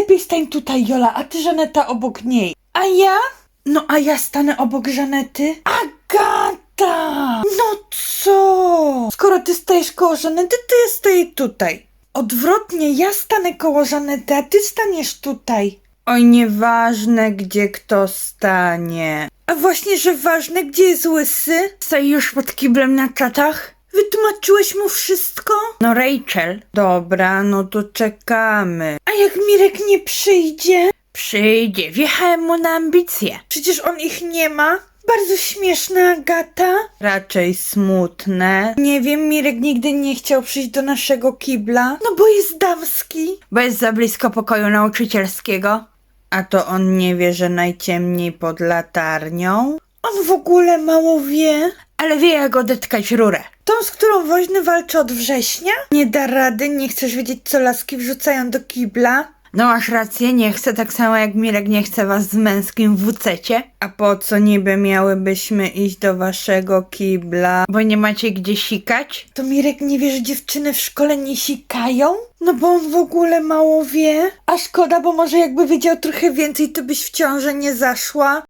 lepiej stań tutaj, Jola, a ty, Żaneta, obok niej. A ja? No, a ja stanę obok Żanety? Agata! No co? Skoro ty stajesz koło Żanety, ja stoję tutaj. Odwrotnie, ja stanę koło Żanety, a ty staniesz tutaj. Oj, nieważne, gdzie kto stanie. A właśnie, że ważne, gdzie jest łysy? Stoi już pod kiblem na czatach? Wytłumaczyłeś mu wszystko? No Rachel. Dobra, no to czekamy. A jak Mirek nie przyjdzie? Przyjdzie, wjechałem mu na ambicje. Przecież on ich nie ma. Bardzo śmieszna Agata. Raczej smutne. Nie wiem, Mirek nigdy nie chciał przyjść do naszego kibla. No bo jest damski. Bo jest za blisko pokoju nauczycielskiego. A to on nie wie, że najciemniej pod latarnią? On w ogóle mało wie. Ale wie jak odetkać rurę. Tą, z którą woźny walczy od września? Nie da rady, nie chcesz wiedzieć, co laski wrzucają do kibla? No masz rację, nie chcę tak samo jak Mirek nie chce was z męskim wucecie. A po co niby miałybyśmy iść do waszego kibla? Bo nie macie gdzie sikać? To Mirek nie wie, że dziewczyny w szkole nie sikają? No bo on w ogóle mało wie. A szkoda, bo może jakby wiedział trochę więcej, to byś w ciążę nie zaszła.